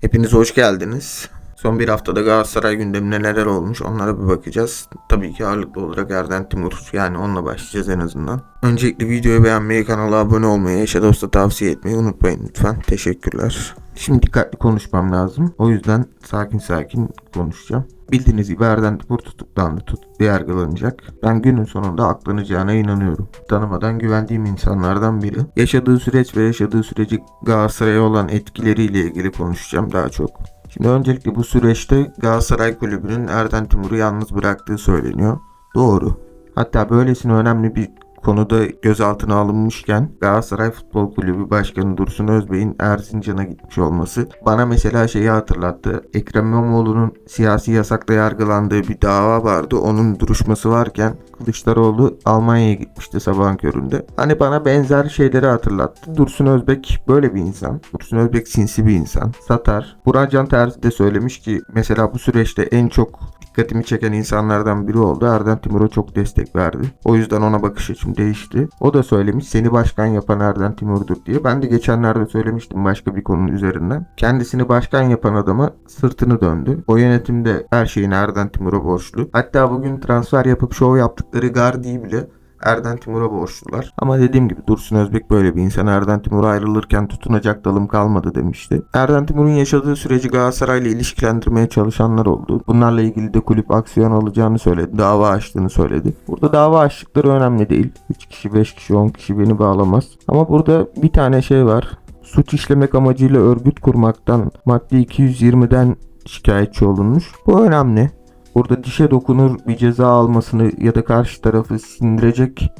Hepiniz hoş geldiniz. Son bir haftada Galatasaray gündeminde neler olmuş onlara bir bakacağız. Tabii ki ağırlıklı olarak Erden Timur yani onunla başlayacağız en azından. Öncelikle videoyu beğenmeyi, kanala abone olmayı, eşe dosta tavsiye etmeyi unutmayın lütfen. Teşekkürler. Şimdi dikkatli konuşmam lazım. O yüzden sakin sakin konuşacağım. Bildiğiniz gibi Erden Timur tutuklandı, tutuklu yargılanacak. Ben günün sonunda aklanacağına inanıyorum. Tanımadan güvendiğim insanlardan biri. Yaşadığı süreç ve yaşadığı süreci Galatasaray'a olan etkileriyle ilgili konuşacağım daha çok. Şimdi öncelikle bu süreçte Galatasaray Kulübü'nün Erden Timur'u yalnız bıraktığı söyleniyor. Doğru. Hatta böylesine önemli bir konuda gözaltına alınmışken Galatasaray Futbol Kulübü Başkanı Dursun Özbey'in Erzincan'a gitmiş olması bana mesela şeyi hatırlattı. Ekrem İmamoğlu'nun siyasi yasakla yargılandığı bir dava vardı. Onun duruşması varken Kılıçdaroğlu Almanya'ya gitmişti sabahın köründe. Hani bana benzer şeyleri hatırlattı. Dursun Özbek böyle bir insan. Dursun Özbek sinsi bir insan. Satar. Burak Can Terzi de söylemiş ki mesela bu süreçte en çok dikkatimi çeken insanlardan biri oldu. Erden Timur'a çok destek verdi. O yüzden ona bakış açım değişti. O da söylemiş seni başkan yapan Erden Timur'dur diye. Ben de geçenlerde söylemiştim başka bir konunun üzerinden. Kendisini başkan yapan adama sırtını döndü. O yönetimde her şeyin Erden Timur'a borçlu. Hatta bugün transfer yapıp şov yaptıkları Gardi'yi bile Erden Timur'a borçlular. Ama dediğim gibi Dursun Özbek böyle bir insan. Erden Timur ayrılırken tutunacak dalım kalmadı demişti. Erden Timur'un yaşadığı süreci Galatasaray'la ilişkilendirmeye çalışanlar oldu. Bunlarla ilgili de kulüp aksiyon alacağını söyledi. Dava açtığını söyledi. Burada dava açtıkları önemli değil. 3 kişi, 5 kişi, 10 kişi beni bağlamaz. Ama burada bir tane şey var. Suç işlemek amacıyla örgüt kurmaktan madde 220'den şikayetçi olunmuş. Bu önemli burada dişe dokunur bir ceza almasını ya da karşı tarafı sindirecek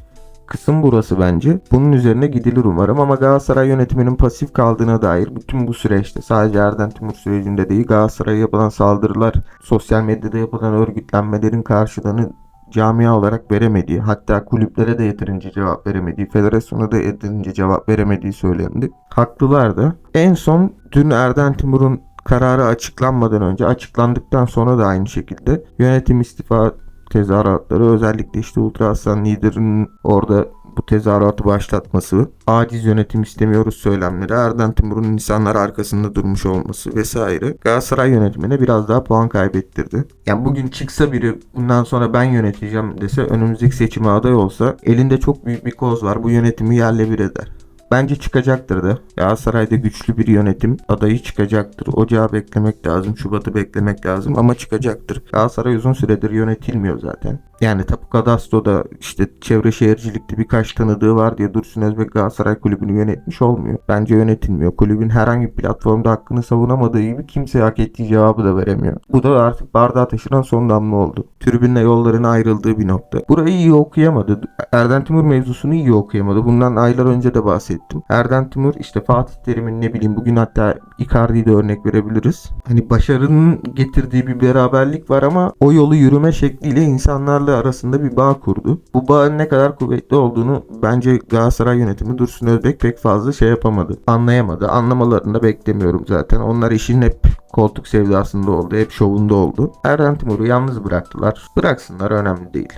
kısım burası bence. Bunun üzerine gidilir umarım ama Galatasaray yönetiminin pasif kaldığına dair bütün bu süreçte sadece Erden Timur sürecinde değil Galatasaray'a yapılan saldırılar, sosyal medyada yapılan örgütlenmelerin karşılığını camia olarak veremediği, hatta kulüplere de yeterince cevap veremediği, federasyona da yeterince cevap veremediği söylendi. Haklılar da. En son dün Erden Timur'un kararı açıklanmadan önce açıklandıktan sonra da aynı şekilde yönetim istifa tezahüratları özellikle işte Ultra Aslan liderinin orada bu tezahüratı başlatması, aciz yönetim istemiyoruz söylemleri, Erden Timur'un insanlar arkasında durmuş olması vesaire Galatasaray yönetimine biraz daha puan kaybettirdi. Yani bugün çıksa biri bundan sonra ben yöneteceğim dese önümüzdeki seçime aday olsa elinde çok büyük bir koz var bu yönetimi yerle bir eder. Bence çıkacaktır da. Galatasaray'da güçlü bir yönetim adayı çıkacaktır. Ocağı beklemek lazım. Şubat'ı beklemek lazım ama çıkacaktır. Galatasaray uzun süredir yönetilmiyor zaten. Yani Tapu Kadastro'da işte çevre şehircilikte birkaç tanıdığı var diye Dursun Özbek Galatasaray kulübünü yönetmiş olmuyor. Bence yönetilmiyor. Kulübün herhangi bir platformda hakkını savunamadığı gibi kimseye hak ettiği cevabı da veremiyor. Bu da artık bardağa taşıran son damla oldu. Tribünle yolların ayrıldığı bir nokta. Burayı iyi okuyamadı. Erden Timur mevzusunu iyi okuyamadı. Bundan aylar önce de bahsettim. Erden Timur işte Fatih Terim'in ne bileyim bugün hatta Icardi'yi de örnek verebiliriz. Hani başarının getirdiği bir beraberlik var ama o yolu yürüme şekliyle insanlarla arasında bir bağ kurdu. Bu bağın ne kadar kuvvetli olduğunu bence Galatasaray yönetimi Dursun Özbek pek fazla şey yapamadı. Anlayamadı. Anlamalarını da beklemiyorum zaten. Onlar işin hep koltuk sevdasında oldu. Hep şovunda oldu. Erden Timur'u yalnız bıraktılar. Bıraksınlar önemli değil.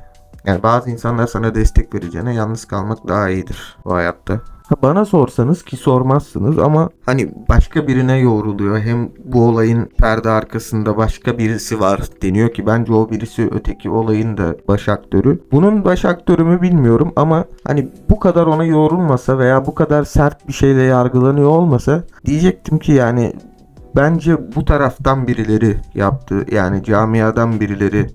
Yani bazı insanlar sana destek vereceğine yalnız kalmak daha iyidir bu hayatta. Ha, Bana sorsanız ki sormazsınız ama hani başka birine yoğruluyor. Hem bu olayın perde arkasında başka birisi var deniyor ki bence o birisi öteki olayın da baş aktörü. Bunun baş aktörü mü bilmiyorum ama hani bu kadar ona yoğrulmasa veya bu kadar sert bir şeyle yargılanıyor olmasa diyecektim ki yani bence bu taraftan birileri yaptı. Yani camiadan birileri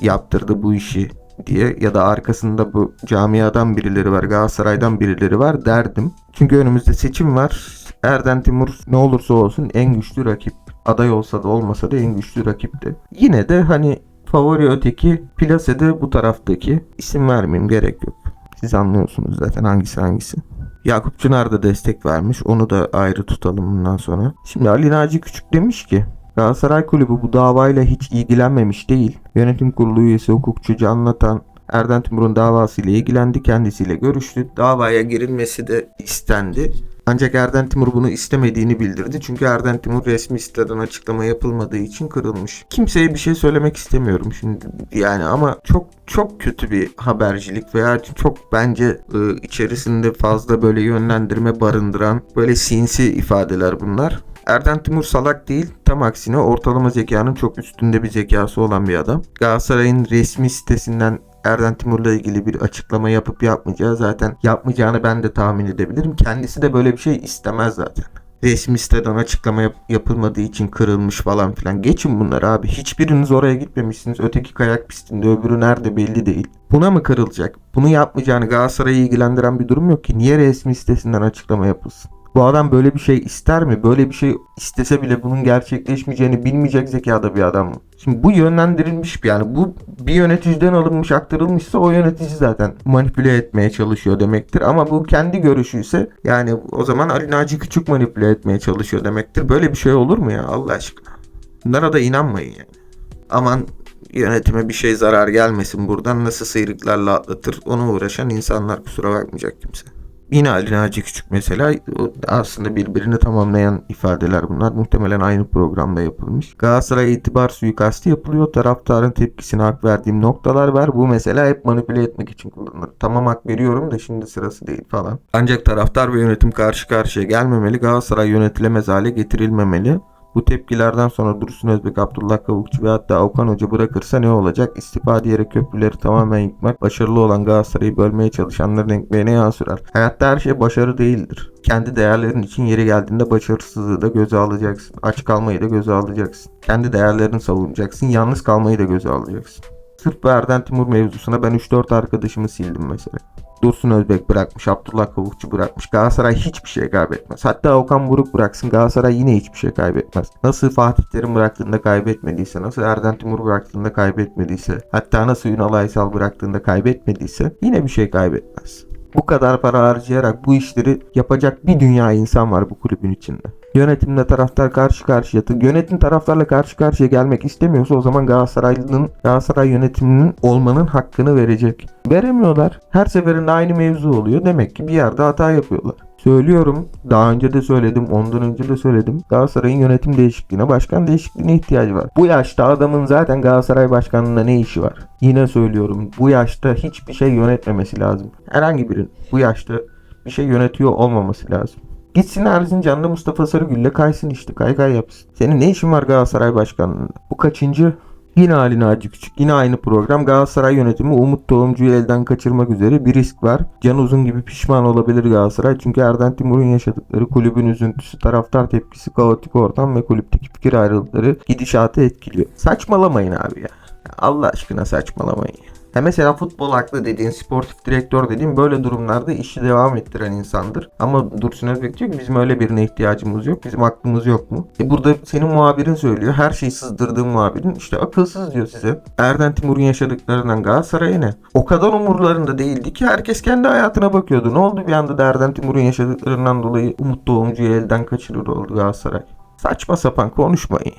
yaptırdı bu işi diye ya da arkasında bu camiadan birileri var, Galatasaray'dan birileri var derdim. Çünkü önümüzde seçim var. Erden Timur ne olursa olsun en güçlü rakip. Aday olsa da olmasa da en güçlü rakipti. Yine de hani favori öteki, Plase'de bu taraftaki. isim vermeyeyim gerek yok. Siz anlıyorsunuz zaten hangisi hangisi. Yakup Çınar da destek vermiş. Onu da ayrı tutalım bundan sonra. Şimdi Ali Naci Küçük demiş ki Galatasaray Kulübü bu davayla hiç ilgilenmemiş değil. Yönetim kurulu üyesi hukukçu Can Natan Erden Timur'un davasıyla ilgilendi, kendisiyle görüştü. Davaya girilmesi de istendi. Ancak Erden Timur bunu istemediğini bildirdi. Çünkü Erden Timur resmi siteden açıklama yapılmadığı için kırılmış. Kimseye bir şey söylemek istemiyorum şimdi yani ama çok çok kötü bir habercilik veya çok bence e, içerisinde fazla böyle yönlendirme barındıran böyle sinsi ifadeler bunlar. Erden Timur salak değil. Tam aksine ortalama zekanın çok üstünde bir zekası olan bir adam. Galatasaray'ın resmi sitesinden Erden Timur'la ilgili bir açıklama yapıp yapmayacağı zaten yapmayacağını ben de tahmin edebilirim. Kendisi de böyle bir şey istemez zaten. Resmi siteden açıklama yap- yapılmadığı için kırılmış falan filan. Geçin bunları abi. Hiçbiriniz oraya gitmemişsiniz. Öteki kayak pistinde öbürü nerede belli değil. Buna mı kırılacak? Bunu yapmayacağını Galatasaray'ı ilgilendiren bir durum yok ki. Niye resmi sitesinden açıklama yapılsın? Bu adam böyle bir şey ister mi? Böyle bir şey istese bile bunun gerçekleşmeyeceğini bilmeyecek zekada bir adam mı? Şimdi bu yönlendirilmiş bir yani bu bir yöneticiden alınmış aktarılmışsa o yönetici zaten manipüle etmeye çalışıyor demektir. Ama bu kendi görüşü ise yani o zaman Ali Naci Küçük manipüle etmeye çalışıyor demektir. Böyle bir şey olur mu ya Allah aşkına? Bunlara da inanmayın yani. Aman yönetime bir şey zarar gelmesin buradan nasıl sıyrıklarla atlatır ona uğraşan insanlar kusura bakmayacak kimse. Yine Ali Küçük mesela aslında birbirini tamamlayan ifadeler bunlar. Muhtemelen aynı programda yapılmış. Galatasaray itibar suikastı yapılıyor. Taraftarın tepkisine hak verdiğim noktalar var. Bu mesela hep manipüle etmek için kullanılır. Tamam hak veriyorum da şimdi sırası değil falan. Ancak taraftar ve yönetim karşı karşıya gelmemeli. Galatasaray yönetilemez hale getirilmemeli. Bu tepkilerden sonra Dursun Özbek, Abdullah Kavukçu ve hatta Okan Hoca bırakırsa ne olacak? İstifa diyerek köprüleri tamamen yıkmak, başarılı olan Galatasaray'ı bölmeye çalışanların ekmeğine yağ sürer. Hayatta her şey başarı değildir. Kendi değerlerin için yeri geldiğinde başarısızlığı da göze alacaksın. Aç kalmayı da göze alacaksın. Kendi değerlerini savunacaksın. Yalnız kalmayı da göze alacaksın. Sırf bu Erden Timur mevzusuna ben 3-4 arkadaşımı sildim mesela. Dursun Özbek bırakmış, Abdullah Kavukçu bırakmış. Galatasaray hiçbir şey kaybetmez. Hatta Okan Buruk bıraksın Galatasaray yine hiçbir şey kaybetmez. Nasıl Fatih Terim bıraktığında kaybetmediyse, nasıl Erden Timur bıraktığında kaybetmediyse, hatta nasıl Ünal Aysal bıraktığında kaybetmediyse yine bir şey kaybetmez. Bu kadar para harcayarak bu işleri yapacak bir dünya insan var bu kulübün içinde. Yönetimle taraftar karşı karşıya. Yönetim taraftarla karşı karşıya gelmek istemiyorsa o zaman Galatasaraylı'nın Galatasaray yönetiminin olmanın hakkını verecek. Veremiyorlar. Her seferinde aynı mevzu oluyor. Demek ki bir yerde hata yapıyorlar. Söylüyorum. Daha önce de söyledim. Ondan önce de söyledim. Galatasaray'ın yönetim değişikliğine, başkan değişikliğine ihtiyacı var. Bu yaşta adamın zaten Galatasaray başkanlığında ne işi var? Yine söylüyorum. Bu yaşta hiçbir şey yönetmemesi lazım. Herhangi birinin bu yaşta bir şey yönetiyor olmaması lazım. Gitsin Erzincan'da Mustafa Sarıgül'le kaysın işte kaykay yapsın. Senin ne işin var Galatasaray başkanlığında? Bu kaçıncı? Yine Ali Naci Küçük. Yine aynı program. Galatasaray yönetimi Umut Tohumcu'yu elden kaçırmak üzere bir risk var. Can Uzun gibi pişman olabilir Galatasaray. Çünkü Erden Timur'un yaşadıkları kulübün üzüntüsü, taraftar tepkisi, kaotik ortam ve kulüpteki fikir ayrılıkları gidişatı etkiliyor. Saçmalamayın abi ya. Allah aşkına saçmalamayın. Ya mesela futbol aklı dediğin, sportif direktör dediğin böyle durumlarda işi devam ettiren insandır. Ama Dursun Özbek diyor ki bizim öyle birine ihtiyacımız yok. Bizim aklımız yok mu? E burada senin muhabirin söylüyor. Her şeyi sızdırdığın muhabirin işte akılsız diyor size. Erden Timur'un yaşadıklarından Galatasaray'a ne? O kadar umurlarında değildi ki herkes kendi hayatına bakıyordu. Ne oldu bir anda da Erden Timur'un yaşadıklarından dolayı Umut Doğumcu'yu elden kaçırır oldu Galatasaray. Saçma sapan konuşmayın.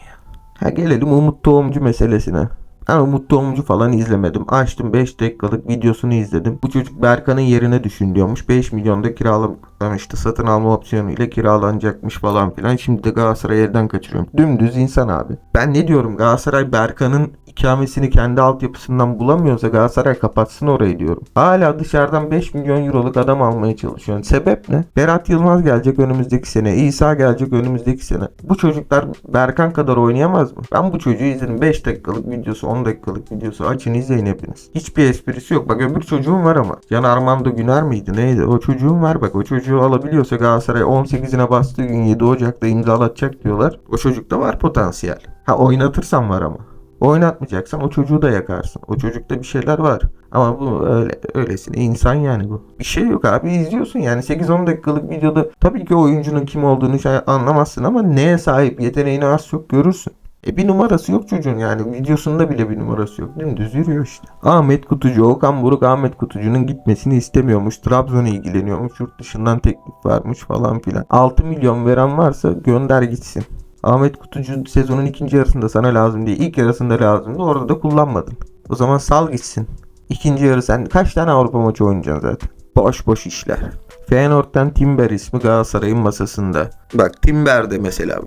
Ha gelelim Umut Doğumcu meselesine. Ben Umut Doğumcu falan izlemedim. Açtım 5 dakikalık videosunu izledim. Bu çocuk Berkan'ın yerine düşün diyormuş. 5 milyonda kiralamıştı. Satın alma opsiyonu ile kiralanacakmış falan filan. Şimdi de Galatasaray elden kaçırıyorum. Dümdüz insan abi. Ben ne diyorum Galatasaray Berkan'ın ikamesini kendi altyapısından bulamıyorsa Galatasaray kapatsın orayı diyorum. Hala dışarıdan 5 milyon euroluk adam almaya çalışıyorsun. Sebep ne? Berat Yılmaz gelecek önümüzdeki sene. İsa gelecek önümüzdeki sene. Bu çocuklar Berkan kadar oynayamaz mı? Ben bu çocuğu izledim. 5 dakikalık videosu 10 dakikalık videosu. Açın izleyin hepiniz. Hiçbir esprisi yok. Bak öbür çocuğum var ama. Can Armando Güner miydi neydi? O çocuğum var bak. O çocuğu alabiliyorsa Galatasaray 18'ine bastığı gün 7 Ocak'ta imzalatacak diyorlar. O çocukta var potansiyel. Ha oynatırsan var ama. Oynatmayacaksan o çocuğu da yakarsın. O çocukta bir şeyler var. Ama bu öyle öylesine insan yani bu. Bir şey yok abi izliyorsun yani 8-10 dakikalık videoda tabii ki oyuncunun kim olduğunu şey anlamazsın ama neye sahip yeteneğini az çok görürsün. E bir numarası yok çocuğun yani videosunda bile bir numarası yok. Dümdüz yürüyor işte. Ahmet Kutucu, Okan Buruk Ahmet Kutucu'nun gitmesini istemiyormuş. Trabzon'a ilgileniyormuş. Yurt dışından teklif varmış falan filan. 6 milyon veren varsa gönder gitsin. Ahmet Kutucu sezonun ikinci yarısında sana lazım diye ilk yarısında lazımdı. Orada da kullanmadın. O zaman sal gitsin. İkinci yarı sen kaç tane Avrupa maçı oynayacaksın zaten? Boş boş işler. Feyenoord'dan Timber ismi Galatasaray'ın masasında. Bak Timber de mesela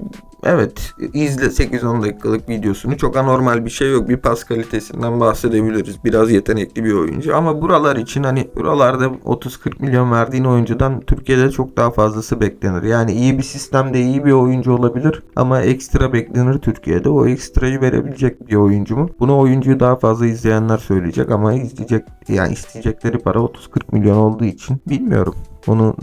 Evet izle 8-10 dakikalık videosunu çok anormal bir şey yok. Bir pas kalitesinden bahsedebiliriz. Biraz yetenekli bir oyuncu ama buralar için hani buralarda 30-40 milyon verdiğin oyuncudan Türkiye'de çok daha fazlası beklenir. Yani iyi bir sistemde iyi bir oyuncu olabilir ama ekstra beklenir Türkiye'de. O ekstrayı verebilecek bir oyuncu mu? Bunu oyuncuyu daha fazla izleyenler söyleyecek ama izleyecek yani isteyecekleri para 30-40 milyon olduğu için bilmiyorum. Onu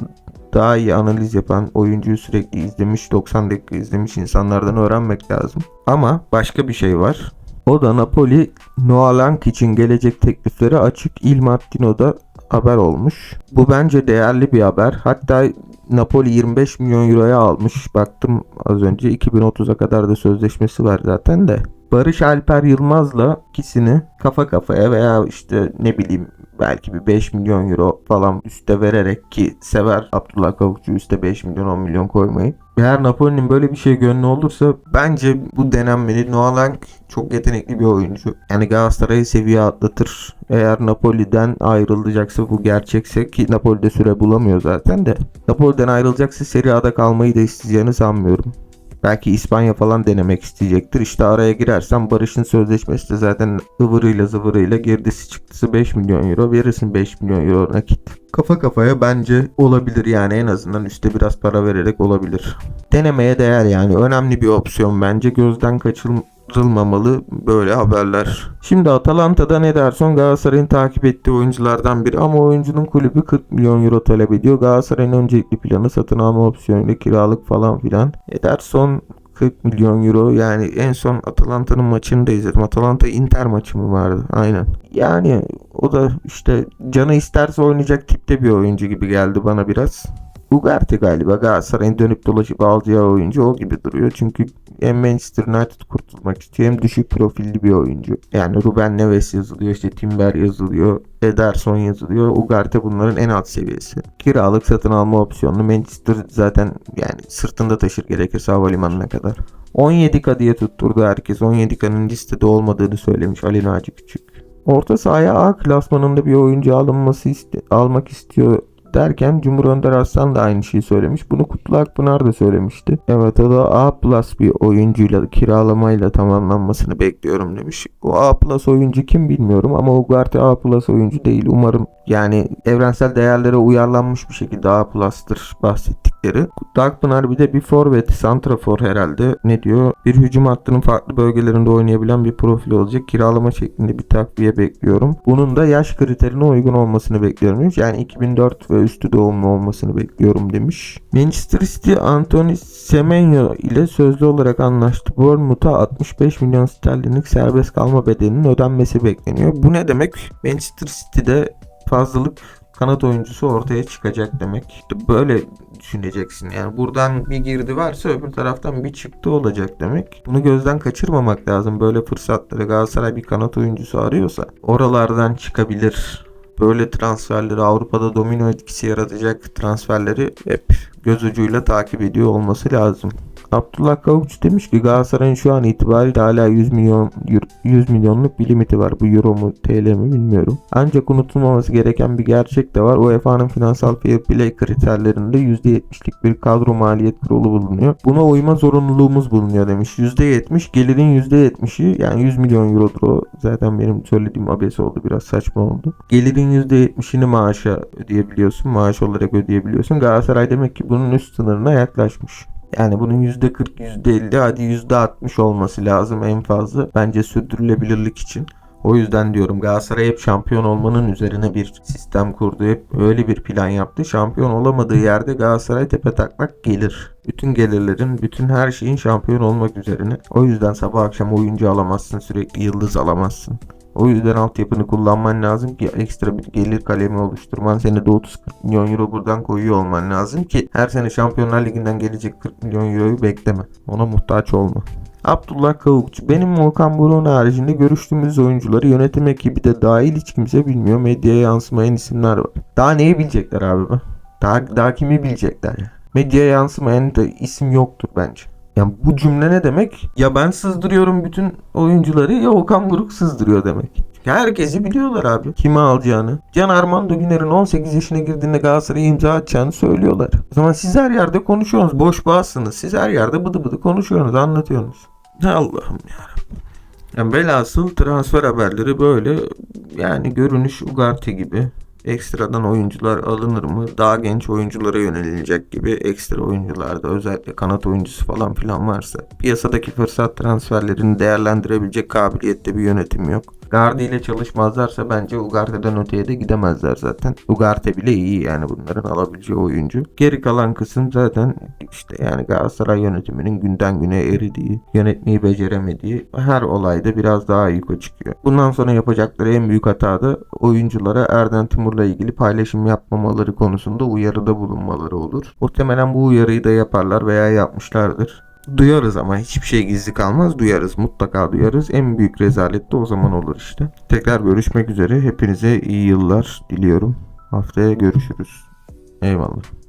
daha iyi analiz yapan, oyuncuyu sürekli izlemiş, 90 dakika izlemiş insanlardan öğrenmek lazım. Ama başka bir şey var. O da Napoli Noah Lang için gelecek teklifleri açık Il Mattino'da haber olmuş. Bu bence değerli bir haber. Hatta Napoli 25 milyon euroya almış. Baktım az önce 2030'a kadar da sözleşmesi var zaten de. Barış Alper Yılmaz'la ikisini kafa kafaya veya işte ne bileyim belki bir 5 milyon euro falan üste vererek ki sever Abdullah Kavukçu üste 5 milyon 10 milyon koymayı. Eğer Napoli'nin böyle bir şey gönlü olursa bence bu denenmeli. Noah Lang çok yetenekli bir oyuncu. Yani Galatasaray'ı seviye atlatır. Eğer Napoli'den ayrılacaksa bu gerçekse ki Napoli'de süre bulamıyor zaten de. Napoli'den ayrılacaksa Serie A'da kalmayı da isteyeceğini sanmıyorum. Belki İspanya falan denemek isteyecektir. İşte araya girersen Barış'ın sözleşmesi de zaten ıvırıyla zıvırıyla girdisi çıktısı 5 milyon euro. Verirsin 5 milyon euro nakit. Kafa kafaya bence olabilir yani en azından üstte biraz para vererek olabilir. Denemeye değer yani önemli bir opsiyon bence gözden kaçırılmamalı böyle haberler. Şimdi Atalanta'da Ederson Galatasaray'ın takip ettiği oyunculardan biri ama oyuncunun kulübü 40 milyon euro talep ediyor. Galatasaray'ın öncelikli planı satın alma opsiyonuyla kiralık falan filan. Ederson 40 milyon euro yani en son Atalanta'nın maçını da izledim. Atalanta Inter maçı mı vardı? Aynen. Yani o da işte canı isterse oynayacak tipte bir oyuncu gibi geldi bana biraz. Ugarte galiba Galatasaray'ın dönüp dolaşıp alacağı oyuncu o gibi duruyor. Çünkü hem Manchester United kurtulmak istiyor hem düşük profilli bir oyuncu. Yani Ruben Neves yazılıyor, işte Timber yazılıyor, Ederson yazılıyor. Ugarte bunların en alt seviyesi. Kiralık satın alma opsiyonlu Manchester zaten yani sırtında taşır gerekirse havalimanına kadar. 17K diye tutturdu herkes. 17K'nın listede olmadığını söylemiş Ali Naci Küçük. Orta sahaya A klasmanında bir oyuncu alınması iste almak istiyor derken Cumhur Önder Aslan da aynı şeyi söylemiş. Bunu Kutlu Akpınar da söylemişti. Evet o da A plus bir oyuncuyla kiralamayla tamamlanmasını bekliyorum demiş. O A plus oyuncu kim bilmiyorum ama Ugarte A plus oyuncu değil. Umarım yani evrensel değerlere uyarlanmış bir şekilde A plus'tır bahsettikleri. Kutlu Akpınar bir de bir forvet, santrafor herhalde. Ne diyor? Bir hücum hattının farklı bölgelerinde oynayabilen bir profil olacak. Kiralama şeklinde bir takviye bekliyorum. Bunun da yaş kriterine uygun olmasını bekliyorum demiş. Yani 2004 ve üstü doğumlu olmasını bekliyorum demiş. Manchester City Anthony Semenyo ile sözlü olarak anlaştı. Bournemouth'a 65 milyon sterlinlik serbest kalma bedelinin ödenmesi bekleniyor. Bu ne demek? Manchester City'de fazlalık kanat oyuncusu ortaya çıkacak demek. Böyle düşüneceksin. Yani buradan bir girdi varsa öbür taraftan bir çıktı olacak demek. Bunu gözden kaçırmamak lazım. Böyle fırsatları Galatasaray bir kanat oyuncusu arıyorsa oralardan çıkabilir. Böyle transferleri Avrupa'da domino etkisi yaratacak transferleri hep göz ucuyla takip ediyor olması lazım. Abdullah Kavuç demiş ki Galatasaray'ın şu an itibariyle hala 100 milyon 100 milyonluk bir limiti var. Bu euro mu TL mi bilmiyorum. Ancak unutulmaması gereken bir gerçek de var. UEFA'nın finansal fair play kriterlerinde %70'lik bir kadro maliyet kurulu bulunuyor. Buna uyma zorunluluğumuz bulunuyor demiş. %70 gelirin %70'i yani 100 milyon eurodur o. Zaten benim söylediğim abes oldu biraz saçma oldu. Gelirin %70'ini maaşa ödeyebiliyorsun. Maaş olarak ödeyebiliyorsun. Galatasaray demek ki bunun üst sınırına yaklaşmış. Yani bunun %40, %50 hadi %60 olması lazım en fazla. Bence sürdürülebilirlik için. O yüzden diyorum Galatasaray hep şampiyon olmanın üzerine bir sistem kurdu. Hep öyle bir plan yaptı. Şampiyon olamadığı yerde Galatasaray tepe taklak gelir. Bütün gelirlerin, bütün her şeyin şampiyon olmak üzerine. O yüzden sabah akşam oyuncu alamazsın, sürekli yıldız alamazsın. O yüzden altyapını kullanman lazım ki ekstra bir gelir kalemi oluşturman. Senede 30-40 milyon euro buradan koyuyor olman lazım ki her sene Şampiyonlar Ligi'nden gelecek 40 milyon euroyu bekleme. Ona muhtaç olma. Abdullah Kavukçu. Benim Volkan Burun haricinde görüştüğümüz oyuncuları yönetim ekibi de dahil hiç kimse bilmiyor. Medyaya yansımayan isimler var. Daha neyi bilecekler abi? Daha, daha kimi bilecekler ya? Medyaya yansımayan da isim yoktur bence. Yani bu cümle ne demek? Ya ben sızdırıyorum bütün oyuncuları ya Okan Buruk sızdırıyor demek. Herkesi biliyorlar abi. Kimi alacağını. Can Armando Güner'in 18 yaşına girdiğinde Galatasaray'a imza atacağını söylüyorlar. O zaman siz her yerde konuşuyorsunuz. Boş bağızsınız. Siz her yerde bıdı bıdı konuşuyorsunuz. Anlatıyorsunuz. Allah'ım yarabbim. Yani velhasıl transfer haberleri böyle yani görünüş Ugarte gibi ekstradan oyuncular alınır mı? Daha genç oyunculara yönelilecek gibi ekstra oyuncularda özellikle kanat oyuncusu falan filan varsa piyasadaki fırsat transferlerini değerlendirebilecek kabiliyette bir yönetim yok. Gardi ile çalışmazlarsa bence Ugarte'den öteye de gidemezler zaten. Ugarte bile iyi yani bunların alabileceği oyuncu. Geri kalan kısım zaten işte yani Galatasaray yönetiminin günden güne eridiği, yönetmeyi beceremediği her olayda biraz daha yukarı çıkıyor. Bundan sonra yapacakları en büyük hata da oyunculara Erden Timur'la ilgili paylaşım yapmamaları konusunda uyarıda bulunmaları olur. Muhtemelen bu uyarıyı da yaparlar veya yapmışlardır. Duyarız ama hiçbir şey gizli kalmaz. Duyarız. Mutlaka duyarız. En büyük rezalet de o zaman olur işte. Tekrar görüşmek üzere. Hepinize iyi yıllar diliyorum. Haftaya görüşürüz. Eyvallah.